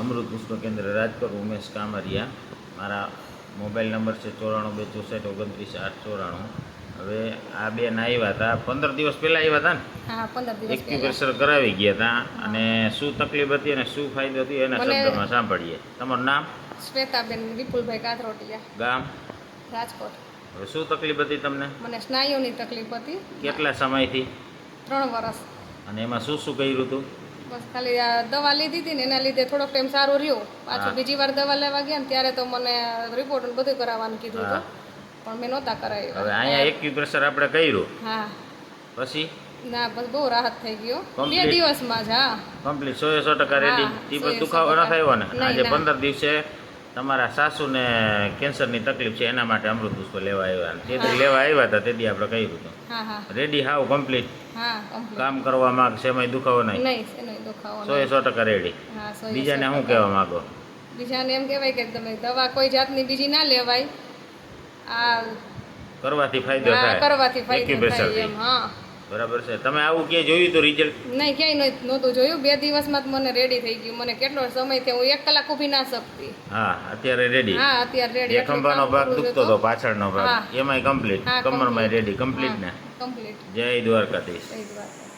અમૃત પુષ્પ કેન્દ્ર રાજકોટ ઉમેશ કામરિયા. મારા મોબાઈલ નંબર છે ચોરાણું બે ચોસઠ ઓગણત્રીસ આઠ ચોરાણું. હવે આ બેન આવ્યા હતા પંદર દિવસ પહેલાં આવ્યા હતા ને? એક્યુપ્રેશર કરાવી ગયા હતા અને શું તકલીફ હતી અને શું ફાયદો હતી એના શબ્દમાં સાંભળીએ. તમારું નામ? શ્વેતાબેન વિપુલભાઈ કાથરોટિયા. ગામ? રાજકોટ. હવે શું તકલીફ હતી તમને? મને સ્નાયુની તકલીફ હતી. કેટલા સમયથી? ત્રણ વર્ષ અને એમાં શું શું કર્યું હતું? બસ ખાલી આ દવા લીધી હતી ને એના લીધે થોડોક ટાઈમ સારો રહ્યો. પાછું બીજી વાર દવા લેવા ગયા ને ત્યારે તો મને રિપોર્ટ ને બધું કરાવવાનું કીધું. હતું. પણ મેં નહોતા કરાવ્યું. હવે અહીંયા એક્યુપ્રેશર આપણે કર્યું. હા. પછી? ના બસ બહુ રાહત થઈ ગયો બે દિવસમાં જ હા. કમ્પ્લીટ સો એ સો ટકા રેડી તે સો દુખાવો ન. થયો ને? આજે પંદર દિવસે તમારા સાસુને કેન્સરની તકલીફ છે એના માટે અમૃત પુષ્પ લેવા આવ્યા અને તેથી લેવા આવ્યા હતા તેથી આપણે કહ્યું હતું. રેડી હાવ કમ્પ્લીટ કામ કરવામાં સેમાં દુખાવો નહીં નહીં એનો સો એ સો ટકા રેડી હા સો બીજાને શું કહેવા માગો? બીજાને એમ કહેવાય કે તમે દવા કોઈ જાતની બીજી ના લેવાય. આ કરવાથી ફાયદો થાય. કરવાથી ફાયદો થાય એમ હા. બરાબર છે. તમે આવું ક્યાંય જોયું તો રિઝલ્ટ નહીં ક્યાંય નહોતું- જોયું. બે દિવસમાં જ મને રેડી થઈ ગયું. મને કેટલો સમય થયો? હું એક કલાક ઊભી ના શકતી. હા અત્યારે રેડી હા અત્યારે રેડી ખંભાનો ભાગ દુખતો હતો પાછળનો ભાગ. એમાંય કમ્પ્લીટ કમરમાં રેડી કમ્પ્લીટ ને. કમ્પ્લીટ જય દ્વારકાધીશ. જય વાત